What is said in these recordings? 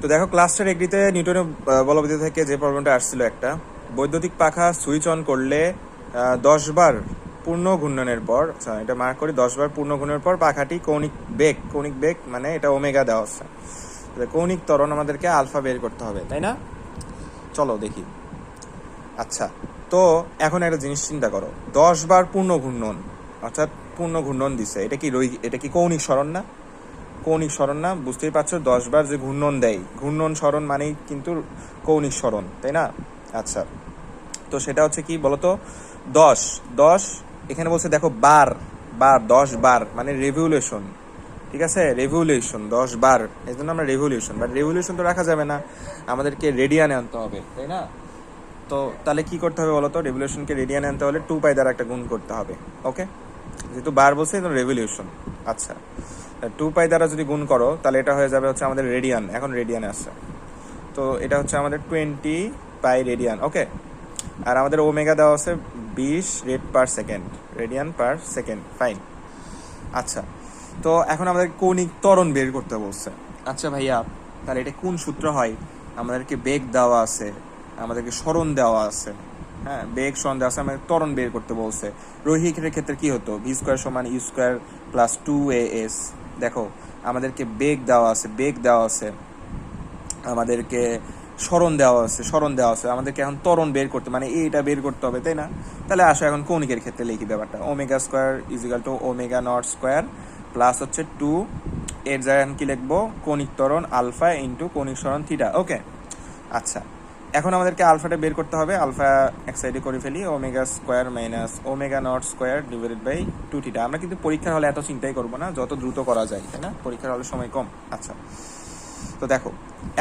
তো দেখো ক্লাস্টার এগ্রিতে নিউটনের বলবিদ্যা থেকে যে প্রবলেমটা আসছিল একটা, বৈদ্যুতিক পাখা সুইচ অন করলে দশ বার পূর্ণ ঘূর্ণনের পর এটা মার্ক করি, দশ বার পূর্ণ ঘূর্ণনের পর পাখাটি কৌণিক বেগ কৌণিক বেগ মানে এটা ওমেগা দেওয়া হচ্ছে। কৌণিক ত্বরণ আমাদেরকে আলফা বের করতে হবে, তাই না? চলো দেখি। আচ্ছা তো এখন একটা জিনিস চিন্তা করো, দশ বার পূর্ণ ঘূর্ণন, অর্থাৎ পূর্ণ ঘূর্ণন দিছে, এটা কি রৈ এটা কি কৌণিক সরণ না? কৌণিক সরণ না? বুঝতেই পারছ দশ বার যে ঘূর্ণন দেয়। ঘূর্ণন সরণ মানেই কিন্তু কৌণিক স্মরণ, তাই না? আচ্ছা। তো সেটা হচ্ছে কি বলতো? দশ। দশ, এখানে বলছে দেখো বার। বার, দশ বার মানে রেভলিউশন ঠিক আছে? রেভলিউশন দশ বার। এই জন্য আমরা রেভলিউশন বাট রেভলিউশন তো রাখা যাবে না। আমাদেরকে রেডিয়ানে আনতে হবে, তাই না? তো তাহলে কি করতে হবে বলতো? রেভলিউশনকে রেডিয়ানে আনতে হলে টু পাই দ্বারা একটা গুণ করতে হবে। ওকে যেহেতু বার বলছে রেভলিউশন আচ্ছা। টু পাই দ্বারা যদি গুণ করো, তাহলে এটা হয়ে যাবে হচ্ছে আমাদের রেডিয়ান এখন রেডিয়ানে আসছে তো এটা হচ্ছে আমাদের টোয়েন্টি পাই রেডিয়ান ওকে আর আমাদের ওমেগা দেওয়া আছে বিশ rad per second radian per second fine আচ্ছা তো এখন আমাদের কৌণিক ত্বরণ বের করতে বলছে। আচ্ছা ভাইয়া, তাহলে এটা কোন সূত্র হয়? আমাদেরকে বেগ দেওয়া আছে, আমাদেরকে স্মরণ দেওয়া আছে হ্যাঁ বেগ স্মরণ দেওয়া আছে, আমাদের ত্বরণ বের করতে বলছে। রৈখিকের ক্ষেত্রে কি হতো? ভি স্কোয়ার সমান u square plus two a s দেখো, আমাদেরকে বেগ দেওয়া আছে, বেগ দেওয়া আছে। আমাদেরকে স্মরণ দেওয়া আছে, স্মরণ দেওয়া আছে। আমাদেরকে এখন তরণ বের করতে মানে এইটা বের করতে হবে, তাই না? তাহলে আসো এখন কৌণিকের ক্ষেত্রে লিখি ব্যাপারটা। Omega square equal to omega naught square plus হচ্ছে টু। এর জায়গায় কি লিখব? কৌণিক তরণ আলফা ইন্টু কৌণিক স্মরণ থিটা। ওকে আচ্ছা। এখন আমাদেরকে আলফাটা বের করতে হবে। আলফা এক সাইডে করে ফেলি, omega square minus omega naught square divided by two theta. আমরা কিন্তু পরীক্ষার হলে এত চিন্তাই করব না, যত দ্রুত করা যায়, তাই না? পরীক্ষার হলে সময় কম। আচ্ছা তো দেখো,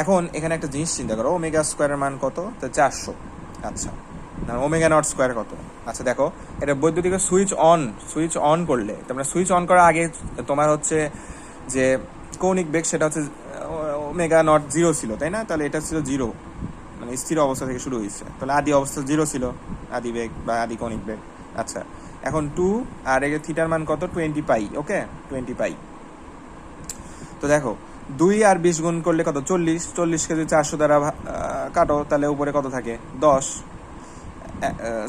এখন এখানে একটা জিনিস চিন্তা করো, ওমেগা স্কোয়ারের মান কত? তো চারশো। আচ্ছা ওমেগা নট স্কোয়ার কত? আচ্ছা দেখো, এটা বৈদ্যুতিক সুইচ অন সুইচ অন করলে তোমরা সুইচ অন করার আগে তোমার হচ্ছে যে কৌণিক বেগ সেটা হচ্ছে ওমেগা নট জিরো ছিল, তাই না? তাহলে এটা ছিল জিরো। মানে স্থির অবস্থা থেকে শুরু হয়েছে। তাহলে আদি অবস্থা জিরো ছিল, আদি বেগ বা আদি কৌণিক বেগ। আচ্ছা এখন টু আর এর থিটার মান কত? টোয়েন্টি পাই ওকে টোয়েন্টি পাই তো দেখো, দুই আর বিশ গুণ করলে কত? চল্লিশ। চল্লিশকে যদি চারশো দ্বারা কাটো, তাহলে উপরে কত থাকে? দশ।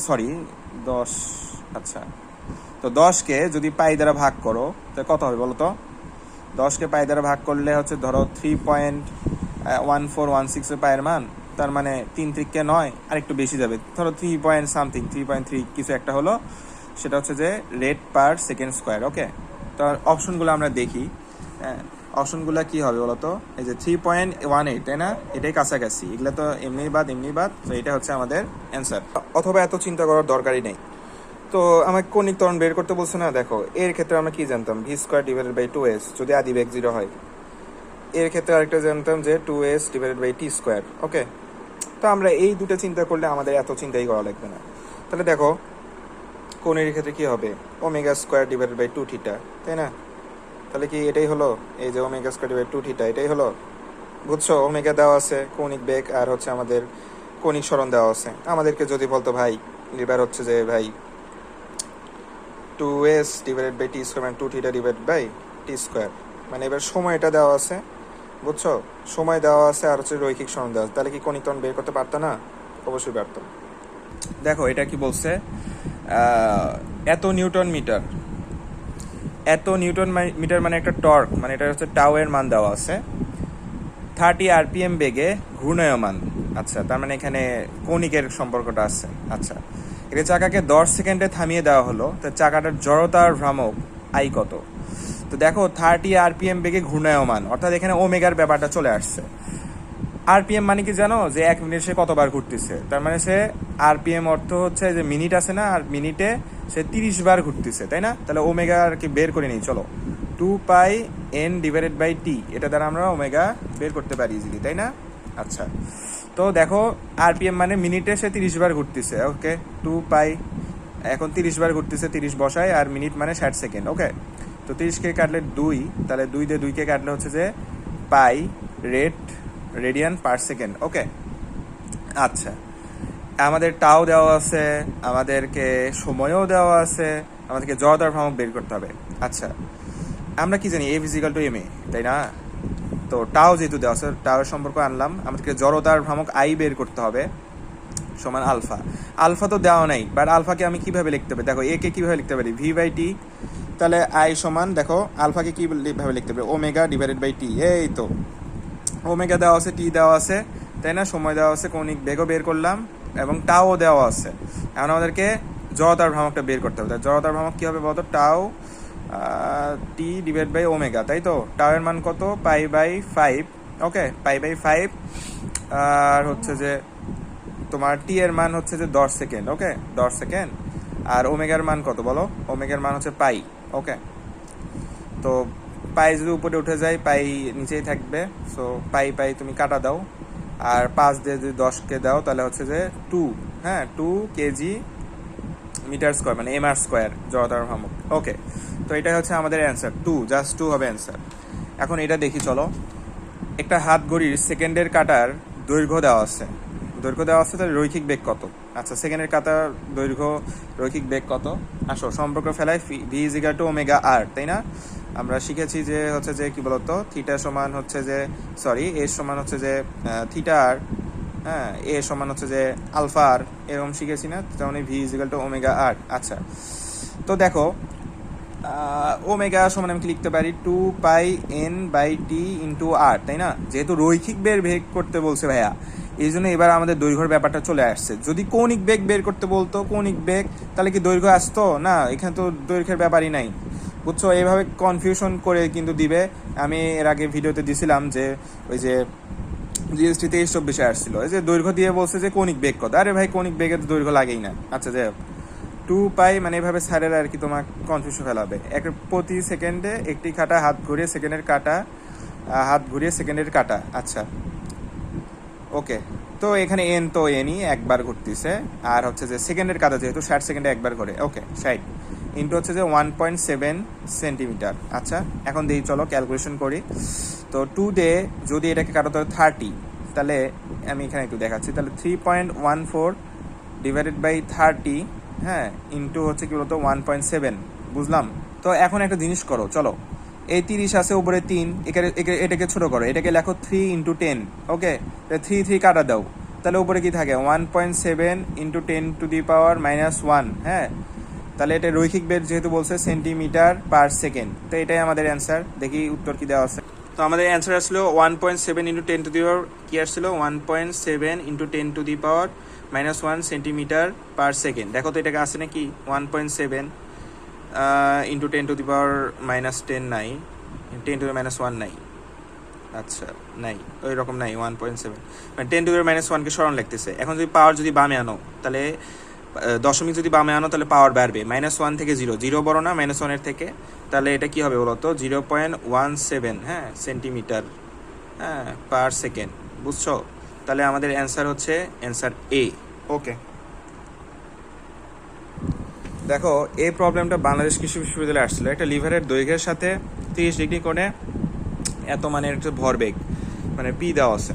সরি দশ আচ্ছা। তো দশকে যদি পাই দ্বারা ভাগ করো তো কত হবে বলো তো দশকে পাই দ্বারা ভাগ করলে হচ্ছে ধরো three point one four one সিক্সের পায়ের মান তার মানে তিন ত্রিককে নয় আর একটু বেশি যাবে। ধরো three point something three point three কিছু একটা হলো, সেটা হচ্ছে যে rate per second square okay তো অপশনগুলো আমরা দেখি। হ্যাঁ অপশনগুলো কি হবে বলতো? এই যে থ্রি পয়েন্ট ওয়ান এইট তাই না? এটাই কাছাকাছি। এগুলো তো এমনি বাদ এমনি বাদ, তো এটা হচ্ছে আমাদের অ্যান্সার অথবা এত চিন্তা করার দরকারই নেই। তো আমাকে কৌণিক ত্বরণ বের করতে বলছে না? দেখো, এর ক্ষেত্রে আমরা কি জানতাম? V square divided by two s যদি আদি বেগ জিরো হয়। এর ক্ষেত্রে আরেকটা জানতাম যে two S divided by T square okay তো আমরা এই দুটো চিন্তা করলে আমাদের এত চিন্তাই করা লাগবে না। তাহলে দেখো, কোণের ক্ষেত্রে কি হবে? Omega square divided by two theta, তাই না? তাহলে কি এটাই হলো? এই যে omega square divide two theta, এটাই হলো? বুঝছ? ওমেগা দেওয়া আছে, কৌণিক বেগ, আর হচ্ছে আমাদের কৌণিক সরণ দেওয়া আছে। আমাদেরকে যদি বলতো, ভাই, এবার হচ্ছে যে, ভাই two S divided by T square মানে two theta divide by T square মানে এবার সময়টা দেওয়া আছে বুঝছ? সময় দেওয়া আছে আর হচ্ছে রৈখিক সরণ দেওয়া আছে। তাহলে কি ত্বরণ বের করতে পারতো না? অবশ্যই পারতো। দেখো, এটা কি বলছে? এত নিউটন মিটার। এত নিউটন মিটার মানে একটা টর্ক মানে এটা হচ্ছে টাও এর মান দেওয়া আছে। থার্টি আরপিএম বেগে ঘূর্ণায়মান। আচ্ছা তার মানে এখানে কৌণিকের সম্পর্কটা আছে। আচ্ছা এটা চাকাকে দশ সেকেন্ডে থামিয়ে দেওয়া হলো। তো চাকাটার জড়তার ভ্রামক আই কত? তো দেখো থার্টি আরপিএম বেগে ঘূর্ণায়মান। অর্থাৎ এখানে ওমেগার ব্যাপারটা চলে আসছে। আরপিএম মানে কি জানো? যে এক মিনিটে সে কতবার ঘুরতেছে। তার মানে সে আরপিএম অর্থ হচ্ছে যে মিনিট আছে না, আর মিনিটে সে তিরিশ বার ঘুরতেছে, তাই না? তাহলে ওমেগা আর কি বের করে নিই, চলো। Two pi N divided by T এটা দ্বারা আমরা ওমেগা বের করতে পারি ইজিলি তাই না? আচ্ছা। তো দেখো আরপিএম মানে মিনিটে সে তিরিশ বার ঘুরতেছে ওকে টু পাই এখন তিরিশ বার ঘুরতেছে, তিরিশ বসায়, আর মিনিট মানে ষাট সেকেন্ড ওকে তো তিরিশকে কাটলে দুই, তাহলে দুই দিয়ে দুইকে কাটলে হচ্ছে যে pi rate radian per second, okay? আচ্ছা। আমাদের টাও দেওয়া আছে, আমাদেরকে সময়ও দেওয়া আছে, আমাদেরকে জড়তার ভ্রামক বের করতে হবে। আচ্ছা আমরা কি জানি এ ফিজিক্যাল টু এম এ তাই না? তো টাও যেহেতু দেওয়া আছে টাওয়ের সম্পর্ক আনলাম, আমাদেরকে জড়তার ভ্রামক আই বের করতে হবে, সমান আলফা। আলফা তো দেওয়া নাই বাট আলফাকে আমি কীভাবে লিখতে পারি? দেখো এ কে কীভাবে লিখতে পারি? ভি বাই টি তাহলে আই সমান, দেখো, আলফাকে কীভাবে লিখতে পারি? ওমেগা ডিভাইডেড বাই টি এই তো। ওমেগা দেওয়া আছে টি দেওয়া আছে, তাই না? সময় দেওয়া আছে, কৌণিক বেগও বের করলাম, এবং টাও দেওয়া আছে। এখন আমাদেরকে জড়তার ভ্রামকটা বের করতে হবে। জড়তার ভ্রামক কী হবে বলতো? টাও টি ডিভাইড বাই ওমেগা, তাই তো? টাও এর মান কত? Pi by five, okay? Pi by five, আর হচ্ছে যে তোমার টি এর মান হচ্ছে যে দশ সেকেন্ড, ওকে? দশ সেকেন্ড। আর ওমেগার মান কত বলো? ওমেগার মান হচ্ছে পাই। ওকে তো পাই যদি উপরে উঠে যায় পাই নিচেই থাকবে। সো পাই পাই তুমি কাটা দাও। আর পাঁচ দিয়ে যদি দশকে দাও, তাহলে হচ্ছে যে টু হ্যাঁ টু কেজি মিটার স্কোয়ার মানে এম আর স্কোয়ার জড়তার ভ্রামক ওকে তো এটাই হচ্ছে আমাদের অ্যান্সার টু জাস্ট টু হবে অ্যান্সার এখন এটা দেখি, চলো। একটা হাত ঘড়ির সেকেন্ডের কাটার দৈর্ঘ্য দেওয়া আছে। দৈর্ঘ্য দেওয়া আছে, তাহলে রৈখিক বেগ কত? আচ্ছা সেকেন্ডের কাটার দৈর্ঘ্য রৈখিক বেগ কত? আসো, সম্পর্ক ফেলায় V is equal to omega R তাই না? আমরা শিখেছি যে হচ্ছে যে কি বলতো? থিটা সমান হচ্ছে যে সরি এ সমান হচ্ছে যে থিটা আর হ্যাঁ এ সমান হচ্ছে যে আলফা আর এরকম শিখেছি না? তেমন V is equal to omega R আচ্ছা। তো দেখো ওমেগা সমান আমি লিখতে পারি? Two pi N by T into R তাই না? যেহেতু রৈখিক বের বেগ করতে বলছে ভাইয়া এই জন্য এবার আমাদের দৈর্ঘ্যের ব্যাপারটা চলে আসছে। যদি কৌণিক বেগ বের করতে বলতো, কৌণিক বেগ, তাহলে কি দৈর্ঘ্য আসতো? না, এখানে তো দৈর্ঘ্যের ব্যাপারই নাই। বুঝছ? এইভাবে কনফিউশন করে কিন্তু দিবে। আমি এর আগে ভিডিওতে দিছিলাম যে, ওই যে জিএসটি তেইশ চব্বিশে আসছিল। যে দৈর্ঘ্য দিয়ে বলছে যে কৌণিক বেগ কত? আরে ভাই, কৌণিক বেগের দৈর্ঘ্য লাগেই না। আচ্ছা যাই হোক। টু পাই মানে এভাবে স্যারের আর কি তোমার কনফিউশন ফেলাবে। এক প্রতি সেকেন্ডে একটি কাটা হাত ঘুরিয়ে সেকেন্ডের কাটা হাত ঘুরিয়ে সেকেন্ডের কাটা। আচ্ছা। ওকে তো এখানে এন তো এনই একবার ঘুরতেছে। আর হচ্ছে যে সেকেন্ডের কাটা যেহেতু, ষাট সেকেন্ডে একবার করে ওকে ষাট। ইন্টু হচ্ছে যে ওয়ান পয়েন্ট সেভেন সেন্টিমিটার আচ্ছা এখন দিই চলো ক্যালকুলেশন করি। তো টু ডে যদি এটাকে কাটাতে হয় থার্টি তাহলে আমি এখানে একটু দেখাচ্ছি। তাহলে three point one four divided by thirty হ্যাঁ ইন্টু হচ্ছে কি বলতো ওয়ান পয়েন্ট সেভেন বুঝলাম? তো এখন একটা জিনিস করো, চলো। এই তিরিশ আছে, উপরে তিন। এটাকে ছোট করো। এটাকে লেখো three into ten okay three three কাটা দাও। তাহলে উপরে কি থাকে? One point seven into ten to the power minus one হ্যাঁ? তাহলে এটা রৈখিক বেগ যেহেতু বলছে সেন্টিমিটার পার সেকেন্ড তো এটাই আমাদের অ্যান্সার দেখি উত্তর কি দেওয়া আছে। তো আমাদের অ্যান্সার আসলো one point seven into ten to the power কি আসছিল? One point seven into ten to the power minus one centimetre per second দেখো তো এটাকে আসে নাকি? One point seven into ten to the power minus ten নাই ten to the minus one নাই আচ্ছা নাই ওই রকম নাই ওয়ান পয়েন্ট সেভেন মানে টেন টু মাইনাস ওয়ানকে স্মরণ লিখতেছে এখন যদি পাওয়ার যদি বামে আনো, তাহলে দশমিক যদি বামে আনো, তাহলে পাওয়ার বাড়বে। মাইনাস ওয়ান থেকে জিরো জিরো বড় না মাইনাস ওয়ানের থেকে। তাহলে এটা কি হবে বলতো? জিরো পয়েন্ট ওয়ান সেভেন হ্যাঁ সেন্টিমিটার হ্যাঁ পার সেকেন্ড বুঝছ? তাহলে আমাদের অ্যান্সার হচ্ছে অ্যান্সার এ ওকে দেখো, এই প্রবলেমটা বাংলাদেশ কৃষি বিশ্ববিদ্যালয়ে আসছিল। একটা লিভারের দৈর্ঘ্যের সাথে তিরিশ ডিগ্রি কোণে এত মানে একটা ভরবেগ মানে পি দেওয়া আছে।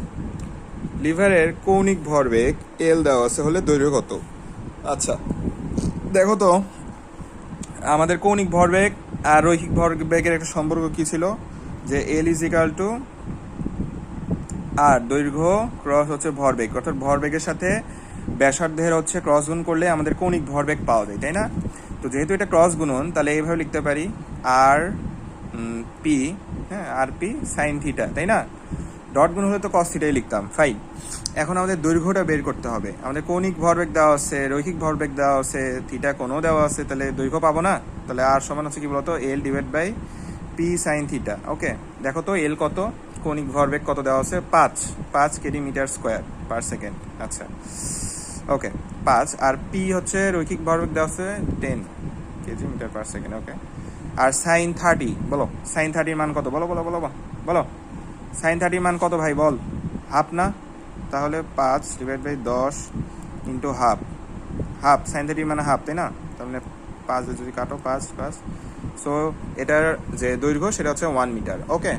লিভারের কৌণিক ভরবেগ এল দেওয়া আছে হলে দৈর্ঘ্য কত? আচ্ছা দেখো তো, আমাদের কৌণিক ভরবেগ আর রৈখিক ভরবেগের একটা সম্পর্ক কি ছিল? যে L is equal to R দৈর্ঘ্য ক্রস হচ্ছে ভরবেগ অর্থাৎ ভরবেগের সাথে ব্যাসার্ধের হচ্ছে ক্রস গুণ করলে আমাদের কৌণিক ভরবেগ পাওয়া যায়, তাই না? তো যেহেতু এটা ক্রস গুণন, তাহলে এইভাবে লিখতে পারি আর পি হ্যাঁ আর পি সাইন থিটা তাই না? ডট গুণ হলে তো কস থিটাই লিখতাম ফাইন এখন আমাদের দৈর্ঘ্যটা বের করতে হবে। আমাদের কৌণিক ভরবেগ দেওয়া আছে, রৈখিক ভরবেগ দেওয়া আছে থিটা কোনো দেওয়া আছে, তাহলে দৈর্ঘ্য পাবো না? তাহলে আর সমান হচ্ছে কি বলতো? L divide by P sine theta okay দেখো তো এল কত? কৌণিক ভরবেগ কত দেওয়া আছে? পাঁচ। পাঁচ KG metre square per second. আচ্ছা। ওকে পাঁচ, আর পি হচ্ছে রৈখিক ভরবেগ দেওয়া আছে ten KG metre per second okay আর সাইন থার্টি বলো সাইন থার্টির মান কত? বলো বলো বলো বলো। সাইন থার্টির মান কত ভাই, বল? হাফ না? তাহলে পাঁচ ডিভাইড বাই দশ ইন্টু হাফ হাফ সাইন থার্টির মানে হাফ তাই না? মানে পাঁচ যদি কাটো, পাঁচ পাঁচ। সো এটার যে দৈর্ঘ্য, সেটা হচ্ছে ওয়ান মিটার ওকে